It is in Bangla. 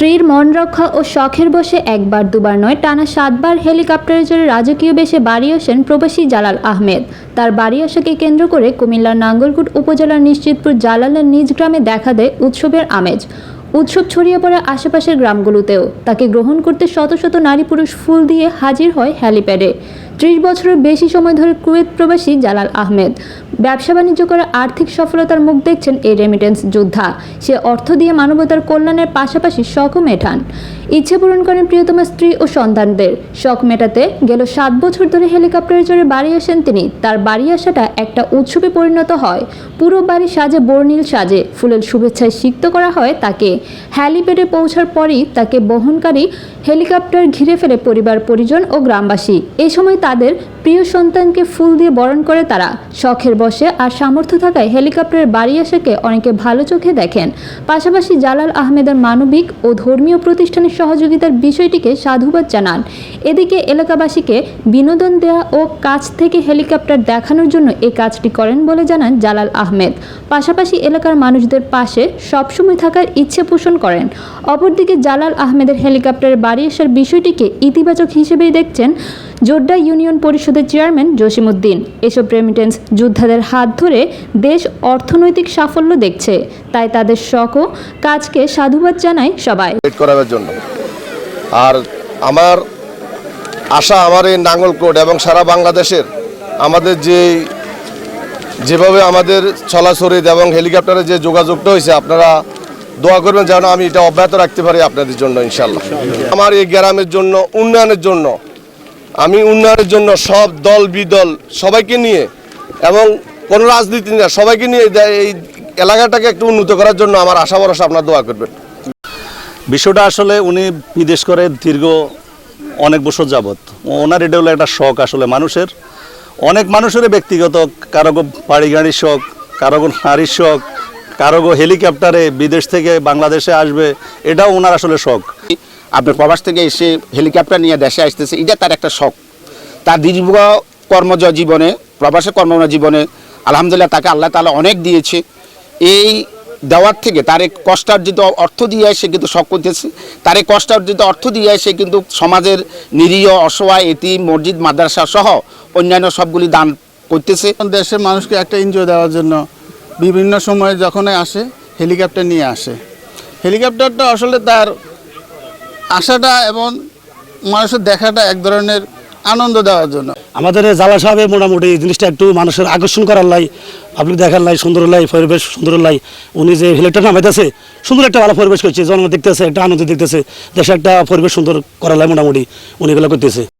স্ত্রীর মন রক্ষা ও শখের বসে একবার, দুবার নয়, টানা সাতবার হেলিকপ্টারে চড়ে রাজকীয় বেশে বাড়ি আসেন প্রবাসী জালাল আহমেদ। তার বাড়ি আসাকে কেন্দ্র করে কুমিল্লার নাঙ্গলকুট উপজেলার নিশ্চিতপুর জালালের নিজ গ্রামে দেখা দেয় উৎসবের আমেজ। উৎসব ছড়িয়ে পড়ে আশেপাশের গ্রামগুলোতেও। তাকে গ্রহণ করতে শত শত নারী পুরুষ ফুল দিয়ে হাজির হয় হ্যালিপ্যাডে। ত্রিশ বছরের বেশি সময় ধরে কুয়েত প্রবাসী জালাল আহমেদ। ব্যবসা বাণিজ্য করে আর্থিক সফলতার মুখ দেখছেন এই রেমিটেন্স যোদ্ধা। সে অর্থ দিয়ে মানবতার কল্যাণের পাশাপাশি শখও মেটান ইচ্ছে পূরণ করেন প্রিয়তমা স্ত্রী ও সন্তানদের। শখ মেটাতে গেল সাত বছর ধরে হেলিকপ্টারে চড়ে বাড়ি আসেন তিনি। তার বাড়ি আসাটা একটা উৎসবে পরিণত হয়। পুরো বাড়ি সাজে বর্ণিল সাজে। ফুলের শুভেচ্ছায় সিক্ত করা হয় তাকে। হ্যালিপ্যাডে পৌঁছার পরই তাকে বহনকারী হেলিকপ্টার ঘিরে ফেলে পরিবার, পরিজন ও গ্রামবাসী। এ সময় তাদের প্রিয় সন্তানকে ফুল দিয়ে বরণ করে তারা। শখের বসে আর সামর্থ্য থাকায় হেলিকপ্টারের বাড়ি আসাকে অনেকে ভালো চোখে দেখেন। পাশাপাশি জালাল আহমেদের মানবিক ও ধর্মীয় প্রতিষ্ঠানের সহযোগিতার বিষয়টিকে সাধুবাদ জানান। এদিকে এলাকাবাসীকে বিনোদন দেওয়া ও কাছ থেকে হেলিকপ্টার দেখানোর জন্য এই কাজটি করেন বলে জানান জালাল আহমেদ। পাশাপাশি এলাকার মানুষদের পাশে সবসময় থাকার ইচ্ছে পোষণ করেন। অপরদিকে জালাল আহমেদের হেলিকপ্টারে বাড়ি আসার বিষয়টিকে ইতিবাচক হিসেবেই দেখছেন জোড্ডা ইউনিয়ন পরিষদের চেয়ারম্যান জসিমউদ্দিন। এসব রেমিটেন্স যোদ্ধাদের হাত ধরে দেশ অর্থনৈতিক সাফল্য দেখছে। তাই তাদের শখ কাজকে সাধুবাদ জানায় সবাই। করাবার জন্য। আর আমার আশা আমার এই নাঙ্গলকোট এবং সারা বাংলাদেশের আমাদের যে যেভাবে আমাদের চলাচরিত এবং হেলিকপ্টারে যে যোগাযোগটা হয়েছে, আপনারা দোয়া করবেন যেন আমি এটা অব্যাহত রাখতে পারি আপনাদের জন্য ইনশাল্লাহ আমার এই গ্রামের জন্য, উন্নয়নের জন্য, আমি উন্নয়নের জন্য সব দল, বিদল সবাইকে নিয়ে এবং কোনো রাজনীতি না, সবাইকে নিয়ে এই এলাকাটাকে একটু উন্নত করার জন্য আমার আশা ভরসা, আপনার দোয়া করবেন। বিষয়টা আসলে উনি বিদেশ করে দীর্ঘ অনেক বছর যাবত ওনার এটা হলো একটা শখ আসলে মানুষের। অনেক মানুষের ব্যক্তিগত কারোগো বাড়ি গাড়ির শখ কারোগো নারীর শখ কারোগো হেলিকপ্টারে বিদেশ থেকে বাংলাদেশে আসবে, এটাও ওনার আসলে শখ। আপনার প্রবাস থেকে এসে হেলিকপ্টার নিয়ে দেশে আসতেছে, এটা তার একটা শখ। তার দীর্ঘ কর্মজ জীবনে প্রবাসে কর্মজ জীবনে আলহামদুলিল্লাহ তাকে আল্লাহ তালা অনেক দিয়েছে। এই দেওয়ার থেকে তার এই কষ্টার্জিত অর্থ দিয়ে সে কিন্তু শখ করতেছে। তার এই কষ্টার্জিত অর্থ দিয়ে সে কিন্তু সমাজের নিরীহ অসহায় এটি মসজিদ মাদ্রাসা সহ অন্যান্য সবগুলি দান করতেছে। দেশের মানুষকে একটা এনজয় দেওয়ার জন্য বিভিন্ন সময় যখনই আসে হেলিকপ্টার নিয়ে আসে। হেলিকপ্টারটা আসলে তার আশাটা এবং মানুষের দেখাটা এক ধরনের আনন্দ দেওয়ার জন্য। আমাদের এই জালা সাহেব মোটামুটি এই জিনিসটা একটু মানুষের আকর্ষণ করার লাই পাবলিক দেখার লাই সুন্দর লাই, পরিবেশ সুন্দর লাই। উনি যে হেলিকপ্টার নামাইতেছে, সুন্দর একটা ভালো পরিবেশ করছে জন্ম দেখতেছে, একটা আনন্দ দেখতেছে। দেশে একটা পরিবেশ সুন্দর করা লাই মোটামুটি, উনি এগুলো করতেছে।